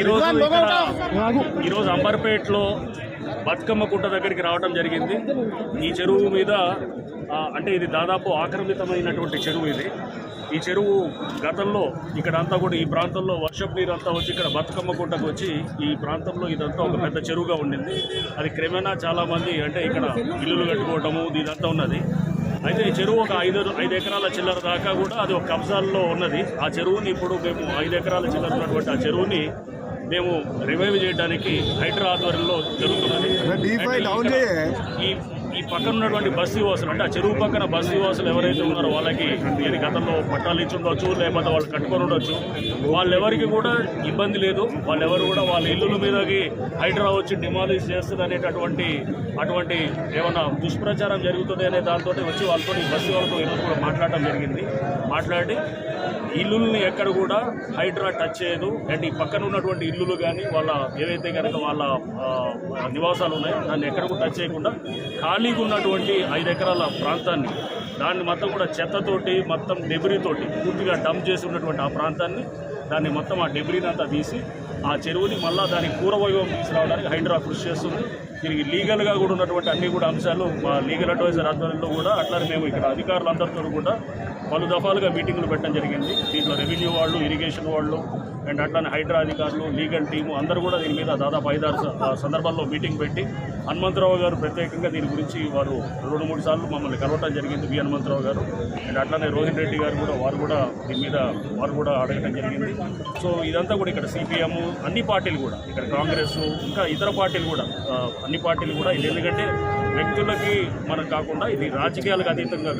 ఈరోజు ఇక్కడ ఈరోజు అంబర్పేటలో బతుకమ్మ కుంట దగ్గరికి రావడం జరిగింది. ఈ చెరువు మీద అంటే ఇది దాదాపు ఆక్రమితమైనటువంటి చెరువు ఇది. ఈ చెరువు గతంలో ఇక్కడ అంతా కూడా ఈ ప్రాంతంలో వర్షపు నీరు అంతా వచ్చి ఇక్కడ బతుకమ్మ కుంటకు వచ్చి ఈ ప్రాంతంలో ఇదంతా ఒక పెద్ద చెరువుగా ఉండింది. అది క్రమేణా చాలామంది అంటే ఇక్కడ ఇల్లులు కట్టుకోవటము ఇదంతా ఉన్నది. అయితే ఈ చెరువు ఒక ఐదు ఐదు ఎకరాల చిల్లర దాకా కూడా అది ఒక కబ్జాల్లో ఉన్నది. ఆ చెరువుని ఇప్పుడు మేము ఐదు ఎకరాల చిల్లర ఉన్నటువంటి ఆ చెరువుని మేము రివైవ్ చేయడానికి హైడ్రా ఆధ్వర్యంలో జరుగుతున్నది. ఈ ఈ పక్కన ఉన్నటువంటి బస్ యువసులు అంటే ఆ చెరువు పక్కన బస్సు యువసులు ఎవరైతే ఉన్నారో వాళ్ళకి దీని గతంలో పట్టాలు ఇచ్చి ఉండొచ్చు లేకపోతే వాళ్ళు కట్టుకొని ఉండొచ్చు. వాళ్ళెవరికి కూడా ఇబ్బంది లేదు. వాళ్ళెవరు కూడా వాళ్ళ ఇల్లుల మీదకి హైడ్రా వచ్చి డిమాలిష్ చేస్తుంది అనేటటువంటి అటువంటి ఏమన్నా దుష్ప్రచారం జరుగుతుంది అనే దాంతో వచ్చి వాళ్ళతో ఈ బస్సు వాళ్ళతో ఈరోజు కూడా మాట్లాడడం జరిగింది. మాట్లాడి ఇల్లుల్ని ఎక్కడ కూడా హైడ్రా టచ్ చేయదు. అండ్ ఈ పక్కన ఉన్నటువంటి ఇల్లులు కానీ వాళ్ళ ఏవైతే కనుక వాళ్ళ నివాసాలు ఉన్నాయో దాన్ని ఎక్కడ కూడా టచ్ చేయకుండా ఖాళీగా ఉన్నటువంటి ఐదు ఎకరాల ప్రాంతాన్ని దాన్ని మొత్తం కూడా చెత్తతోటి మొత్తం డెబ్రీతోటి పూర్తిగా డంప్ చేసి ఉన్నటువంటి ఆ ప్రాంతాన్ని దాన్ని మొత్తం ఆ డెబ్రీని అంతా తీసి ఆ చెరువుని మళ్ళా దాని పూర్వవైభవం తీసుకురావడానికి హైడ్రా కృషి చేస్తుంది. దీనికి లీగల్గా కూడా ఉన్నటువంటి అన్ని కూడా అంశాలు మా లీగల్ అడ్వైజర్ ఆధ్వర్యంలో కూడా అట్లానే మేము ఇక్కడ అధికారులందరితో కూడా పలు దఫాలుగా మీటింగులు పెట్టడం జరిగింది. దీంట్లో రెవెన్యూ వాళ్ళు ఇరిగేషన్ వాళ్ళు అండ్ అట్లానే హైడ్రా అధికారులు లీగల్ టీము అందరూ కూడా దీని మీద దాదాపు ఐదారు ఆ సందర్భాల్లో మీటింగ్ పెట్టి హనుమంతరావు గారు ప్రత్యేకంగా దీని గురించి వారు రెండు మూడు సార్లు మమ్మల్ని కలవటం జరిగింది వి హనుమంతరావు గారు. అండ్ అట్లానే రోహిత్ రెడ్డి గారు కూడా వారు కూడా దీని మీద వారు కూడా అడగటం జరిగింది. సో ఇదంతా కూడా ఇక్కడ సిపిఎం అన్ని పార్టీలు కూడా ఇక్కడ కాంగ్రెస్ ఇంకా ఇతర పార్టీలు కూడా అన్ని పార్టీలు కూడా ఇది ఎందుకంటే వ్యక్తులకి మనం కాకుండా ఇది రాజకీయాలకు అతీతంగా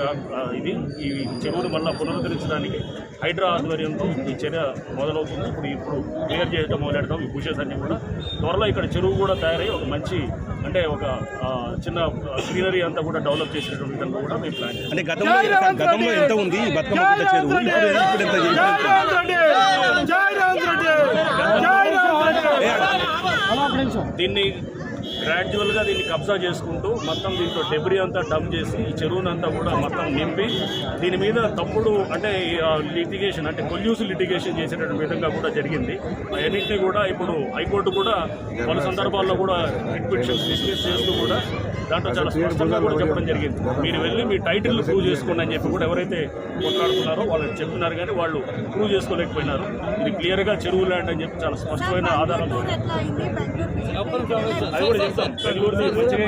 ఇది ఈ చెరువును మళ్ళీ పునరుద్ధరించడానికి హైడ్రా ఆధ్వర్యంతో ఈ చర్య మొదలవుతుంది. ఇప్పుడు ఇప్పుడు క్లియర్ చేయడం మొదలెడతాం ఈ బుషెస్ అన్ని కూడా త్వరలో ఇక్కడ చెరువు కూడా తయారై ఒక మంచి అంటే ఒక చిన్న గ్రీనరీ అంతా కూడా డెవలప్ చేసేటువంటి విధంగా కూడా మేము ప్లాన్ చేస్తాం. అంటే గతంలో గతంలో ఎంత ఉంది బతుకమ్మ చెరువు? దీన్ని గ్రాడ్యువల్గా దీన్ని కబ్జా చేసుకుంటూ మొత్తం దీంట్లో డెబ్రీ అంతా డంప్ చేసి ఈ చెరువునంతా కూడా మొత్తం నింపి దీని మీద తప్పుడు అంటే లిటిగేషన్ అంటే కొల్యూస్ లిటిగేషన్ చేసేటటువంటి విధంగా కూడా జరిగింది. అవన్నింటినీ కూడా ఇప్పుడు హైకోర్టు కూడా పలు సందర్భాల్లో కూడా పిటిషన్స్ డిస్మిస్ చేస్తూ కూడా దాంట్లో చాలా స్పష్టంగా కూడా చెప్పడం జరిగింది. మీరు వెళ్ళి మీ టైటిల్ ప్రూవ్ చేసుకోండి అని చెప్పి కూడా ఎవరైతే కొట్లాడుతున్నారో వాళ్ళకి చెప్తున్నారు కానీ వాళ్ళు ప్రూవ్ చేసుకోలేకపోయినారు. ఇది క్లియర్గా చెరువు ల్యాండ్ అని చెప్పి చాలా స్పష్టమైన అది కూడా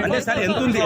అంటే సార్ ఎంత ఉంది